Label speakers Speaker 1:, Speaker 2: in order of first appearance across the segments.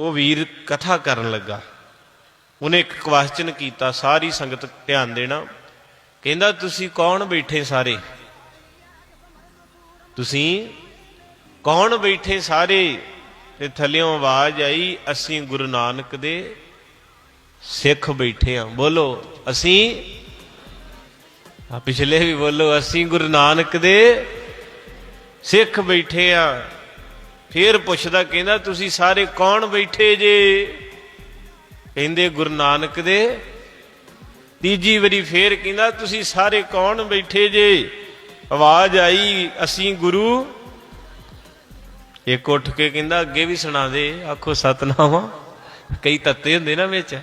Speaker 1: ਉਹ ਵੀਰ ਕਥਾ ਕਰਨ ਲੱਗਾ। ਉਹਨੇ ਇੱਕ ਕੁਐਸਚਨ ਕੀਤਾ, ਸਾਰੀ ਸੰਗਤ ਧਿਆਨ ਦੇਣਾ। ਕਹਿੰਦਾ, ਤੁਸੀਂ ਕੌਣ ਬੈਠੇ ਸਾਰੇ? ਤੁਸੀਂ ਕੌਣ ਬੈਠੇ ਸਾਰੇ? ਤੇ ਥੱਲਿਓਂ ਆਵਾਜ਼ ਆਈ, ਅਸੀਂ ਗੁਰੂ ਨਾਨਕ ਦੇ ਸਿੱਖ ਬੈਠੇ ਆ। ਬੋਲੋ, ਅਸੀਂ? ਆ ਪਿਛਲੇ ਵੀ ਬੋਲੋ, ਅਸੀਂ ਗੁਰੂ ਨਾਨਕ ਦੇ ਸਿੱਖ ਬੈਠੇ ਆ। ਫੇਰ ਪੁੱਛਦਾ ਕਹਿੰਦਾ, ਤੁਸੀਂ ਸਾਰੇ ਕੌਣ ਬੈਠੇ ਜੇ? ਕਹਿੰਦੇ, ਗੁਰੂ ਨਾਨਕ ਦੇ। ਤੀਜੀ ਵਾਰੀ ਫੇਰ ਕਹਿੰਦਾ, ਤੁਸੀਂ ਸਾਰੇ ਕੌਣ ਬੈਠੇ ਜੇ? ਆਵਾਜ਼ ਆਈ, ਅਸੀਂ ਗੁਰੂ। ਇੱਕ ਉੱਠ ਕੇ ਕਹਿੰਦਾ, ਅੱਗੇ ਵੀ ਸੁਣਾ ਦੇ। ਆਖੋ, ਸਤਨਾਮ? ਕਈ ਤੱਤੇ ਹੁੰਦੇ ਨਾ ਵਿੱਚ।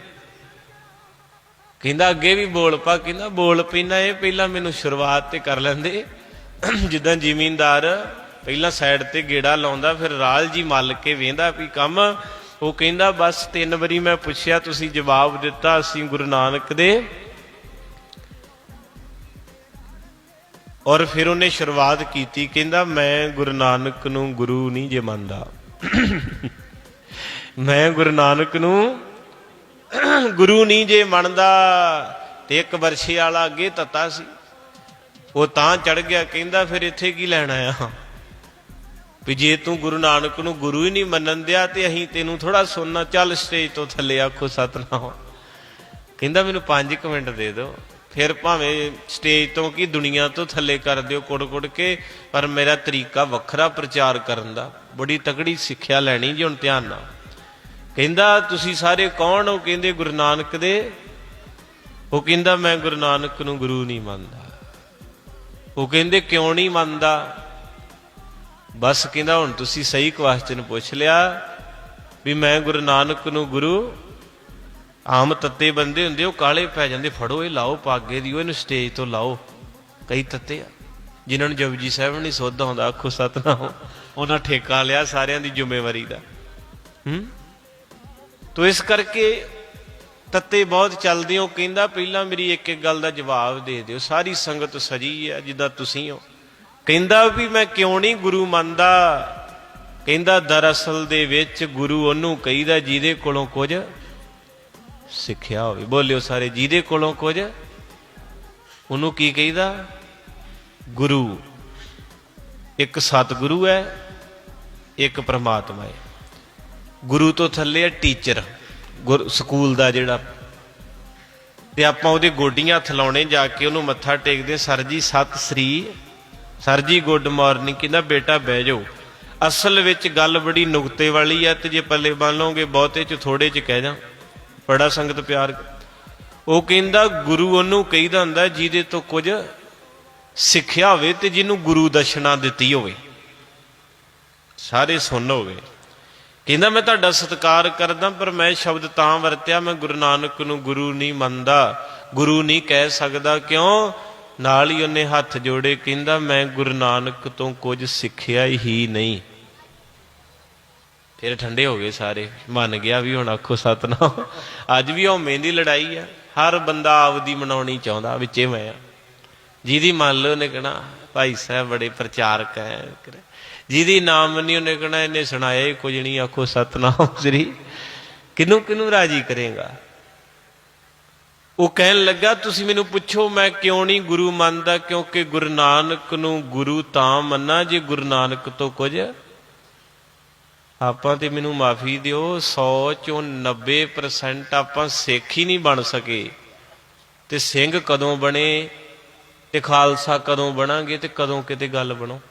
Speaker 1: ਕਹਿੰਦਾ, ਅੱਗੇ ਵੀ ਬੋਲ ਪਾ। ਕਹਿੰਦਾ, ਬੋਲ ਪੈਣਾ ਇਹ ਪਹਿਲਾਂ ਮੈਨੂੰ ਸ਼ੁਰੂਆਤ ਤੇ ਕਰ ਲੈਂਦੇ। ਜਿੱਦਾਂ ਜ਼ਿਮੀਂਦਾਰ ਪਹਿਲਾਂ ਸਾਈਡ ਤੇ ਗੇੜਾ ਲਾਉਂਦਾ, ਫਿਰ ਰਾਲ ਜੀ ਮੱਲ ਕੇ ਵੇਂਦਾ ਵੀ ਕੰਮ। ਉਹ ਕਹਿੰਦਾ, ਬਸ ਤਿੰਨ ਵਾਰੀ ਮੈਂ ਪੁੱਛਿਆ, ਤੁਸੀਂ ਜਵਾਬ ਦਿੱਤਾ, ਅਸੀਂ ਗੁਰੂ ਨਾਨਕ ਦੇ। ਔਰ ਫਿਰ ਉਹਨੇ ਸ਼ੁਰੂਆਤ ਕੀਤੀ, ਕਹਿੰਦਾ, ਮੈਂ ਗੁਰੂ ਨਾਨਕ ਨੂੰ ਗੁਰੂ ਨਹੀਂ ਜੇ ਮੰਨਦਾ। ਮੈਂ ਗੁਰੂ ਨਾਨਕ ਨੂੰ ਗੁਰੂ ਨਹੀਂ ਜੇ ਮੰਨਦਾ, ਤੇ ਇੱਕ ਵਰਸ਼ੇ ਵਾਲਾ ਅੱਗੇ ਤੱਤਾ ਸੀ। ਉਹ ਤਾਂ ਚੜ ਗਿਆ, ਕਹਿੰਦਾ, ਫਿਰ ਇੱਥੇ ਕੀ ਲੈਣ ਆਇਆ? ਵੀ ਜੇ ਤੂੰ ਗੁਰੂ ਨਾਨਕ ਨੂੰ ਗੁਰੂ ਹੀ ਨਹੀਂ ਮੰਨਣ ਦਿਆ ਤੇ ਅਸੀਂ ਤੈਨੂੰ ਥੋੜਾ ਸੁਣਨਾ, ਚੱਲ ਸਟੇਜ ਤੋਂ ਥੱਲੇ ਆਖੋ ਸਤਨਾਮ। ਕਹਿੰਦਾ ਮੈਨੂੰ 5 ਮਿੰਟ ਦੇ ਦਿਓ। ਫਿਰ ਭਾਵੇਂ ਸਟੇਜ ਤੋਂ ਕੀ ਦੁਨੀਆ ਤੋਂ ਥੱਲੇ ਕਰ ਦਿਓ ਕੁੜ-ਕੁੜ ਕੇ, ਪਰ ਮੇਰਾ ਤਰੀਕਾ ਵੱਖਰਾ ਪ੍ਰਚਾਰ ਕਰਨ ਦਾ। ਬੜੀ ਤਕੜੀ ਸਿੱਖਿਆ ਲੈਣੀ ਜੀ ਹੁਣ ਧਿਆਨ ਨਾਲ। ਕਹਿੰਦਾ, ਤੁਸੀਂ ਸਾਰੇ ਕੌਣ ਹੋ? ਕਹਿੰਦੇ, ਗੁਰੂ ਨਾਨਕ ਦੇ। ਉਹ ਕਹਿੰਦਾ, ਮੈਂ ਗੁਰੂ ਨਾਨਕ ਨੂੰ ਗੁਰੂ ਨਹੀਂ ਮੰਨਦਾ। ਉਹ ਕਹਿੰਦੇ, ਕਿਉਂ ਨਹੀਂ ਮੰਨਦਾ? ਬਸ ਕਹਿੰਦਾ ਹੁਣ ਤੁਸੀਂ ਸਹੀ ਕੁਐਸਚਨ ਪੁੱਛ ਲਿਆ ਵੀ ਮੈਂ ਗੁਰੂ ਨਾਨਕ ਨੂੰ ਗੁਰੂ ਆਮ ਤੱਤੇ ਬੰਦੇ ਹੁੰਦੇ, ਉਹ ਕਾਲੇ ਪੈ ਜਾਂਦੇ, ਫੜੋ ਇਹ ਲਾਓ ਪਾਗੇ ਦੀ, ਉਹ ਇਹਨੂੰ ਸਟੇਜ ਤੋਂ ਲਾਓ। ਕਈ ਤੱਤੇ ਆ, ਜਿਨ੍ਹਾਂ ਨੂੰ ਜਪਜੀ ਸਾਹਿਬ ਨਹੀਂ ਸੋਧਾ ਹੁੰਦਾ, ਆਖੋ ਸਤਨਾਮ, ਉਹਨਾਂ ਠੇਕਾ ਲਿਆ ਸਾਰਿਆਂ ਦੀ ਜ਼ਿੰਮੇਵਾਰੀ ਦਾ। ਹੂੰ? ਤੋ ਇਸ ਕਰਕੇ ਤੱਤੇ ਬਹੁਤ ਚੱਲਦੇ ਹੋ ਕਹਿੰਦਾ, ਪਹਿਲਾਂ ਮੇਰੀ ਇੱਕ ਇੱਕ ਗੱਲ ਦਾ ਜਵਾਬ ਦੇ ਦਿਓ, ਸਾਰੀ ਸੰਗਤ ਸਜੀ ਹੈ ਜਿੱਦਾਂ ਤੁਸੀਂ ਹੋ। ਕਹਿੰਦਾ ਵੀ ਮੈਂ ਕਿਉਂ ਨਹੀਂ ਗੁਰੂ ਮੰਨਦਾ? ਕਹਿੰਦਾ, ਦਰਅਸਲ ਦੇ ਵਿੱਚ ਗੁਰੂ ਉਹਨੂੰ ਕਹੀਦਾ ਜਿਹਦੇ ਕੋਲੋਂ ਕੁਝ ਸਿੱਖਿਆ ਹੋਵੇ। ਬੋਲਿਓ ਸਾਰੇ, ਜਿਹਦੇ ਕੋਲੋਂ ਕੁਝ? ਉਹਨੂੰ ਕੀ ਕਹੀਦਾ? ਗੁਰੂ। ਇੱਕ ਸਤਿਗੁਰੂ ਹੈ, ਇੱਕ ਪ੍ਰਮਾਤਮਾ ਹੈ। ਗੁਰੂ ਤੋਂ ਥੱਲੇ ਹੈ ਟੀਚਰ, ਗੁਰ- ਸਕੂਲ ਦਾ ਜਿਹੜਾ। ਤੇ ਆਪਾਂ ਉਹਦੇ ਗੋਡੀਆਂ ਥਲਾਉਣੇ ਜਾ ਕੇ ਉਹਨੂੰ ਮੱਥਾ ਟੇਕਦੇ ਸਰ ਜੀ, ਸਤਿ ਸ੍ਰੀ ਸਰ ਜੀ, ਗੁੱਡ ਮਾਰਨਿੰਗ। ਕਹਿੰਦਾ, ਬੇਟਾ, ਬਹਿ ਜਾਓ। ਅਸਲ ਵਿੱਚ ਗੱਲ ਬੜੀ ਨੁਕਤੇ ਵਾਲੀ ਹੈ ਤੇ ਜੇ ਪੱਲੇ ਬੰਨ ਲਓਗੇ, ਬਹੁਤੇ ਚ ਥੋੜੇ ਚ ਕਹਿ ਜਾ ਬੜਾ ਸੰਗਤ ਪਿਆਰ। ਉਹ ਕਹਿੰਦਾ, ਗੁਰੂ ਉਹਨੂੰ ਕਹੀਦਾ ਹੁੰਦਾ, ਜਿਹਦੇ ਤੋਂ ਕੁਝ ਸਿੱਖਿਆ ਹੋਵੇ ਤੇ ਜਿਹਨੂੰ ਗੁਰੂ ਦਸ਼ਨਾ ਦਿੱਤੀ ਹੋਵੇ। ਸਾਰੇ ਸੁਣ ਹੋਵੇ। ਕਹਿੰਦਾ, ਮੈਂ ਤੁਹਾਡਾ ਸਤਿਕਾਰ ਕਰਦਾ, ਪਰ ਮੈਂ ਸ਼ਬਦ ਤਾਂ ਵਰਤਿਆ, ਮੈਂ ਗੁਰੂ ਨਾਨਕ ਨੂੰ ਗੁਰੂ ਨਹੀਂ ਮੰਨਦਾ, ਗੁਰੂ ਨਹੀਂ ਕਹਿ ਸਕਦਾ। ਕਿਉਂ? ਨਾਲ ਹੀ ਉਹਨੇ ਹੱਥ ਜੋੜੇ, ਕਹਿੰਦਾ, ਮੈਂ ਗੁਰੂ ਨਾਨਕ ਤੋਂ ਕੁਝ ਸਿੱਖਿਆ ਹੀ ਨਹੀਂ। ਫਿਰ ਠੰਡੇ ਹੋ ਗਏ ਸਾਰੇ। ਮੰਨ ਗਿਆ ਵੀ ਹੁਣ ਆਖੋ ਸਤਨਾਮ। ਅੱਜ ਵੀ ਉਹ ਮਹਿੰਦੀ ਲੜਾਈ ਆ। ਹਰ ਬੰਦਾ ਆਪਦੀ ਮਨਾਉਣੀ ਚਾਹੁੰਦਾ, ਵਿੱਚੇ ਮੈਂ ਆ। ਜਿਹਦੀ ਮੰਨ ਲਓ ਉਹਨੇ ਕਹਣਾ, ਭਾਈ ਸਾਹਿਬ, ਬੜੇ ਪ੍ਰਚਾਰਕ ਹੈ ਜਿਹਦੀ ਨਾਮ ਨਹੀਂ ਉਹਨੇ ਕਹਣਾ, ਇਹਨੇ ਸੁਣਾਇਆ ਹੀ ਕੁਝ ਨਹੀਂ। ਆਖੋ, ਸਤਨਾਮ ਸ੍ਰੀ ਕਿਨੂੰ ਕਿਨੂੰ ਰਾਜੀ ਕਰੇਗਾ? ਉਹ ਕਹਿਣ ਲੱਗਾ, ਤੁਸੀਂ ਮੈਨੂੰ ਪੁੱਛੋ, ਮੈਂ ਕਿਉਂ ਨਹੀਂ ਗੁਰੂ ਮੰਨਦਾ? ਕਿਉਂਕਿ ਗੁਰੂ ਨਾਨਕ ਨੂੰ ਗੁਰੂ ਤਾਂ ਮੰਨਾ ਜੇ ਗੁਰੂ ਨਾਨਕ ਤੋਂ ਕੁਝ। ਆਪਾਂ ਤੇ ਮੈਨੂੰ ਮਾਫੀ ਦਿਓ 100 ਚੋਂ 90% ਆਪਾਂ ਸਿੱਖ ਹੀ ਨਹੀਂ ਬਣ ਸਕੇ। ਤੇ ਸਿੰਘ ਕਦੋਂ ਬਣੇ? ਤੇ ਖਾਲਸਾ ਕਦੋਂ ਬਣਾਂਗੇ? ਤੇ ਕਦੋਂ ਕਿਤੇ ਗੱਲ ਬਣੋ?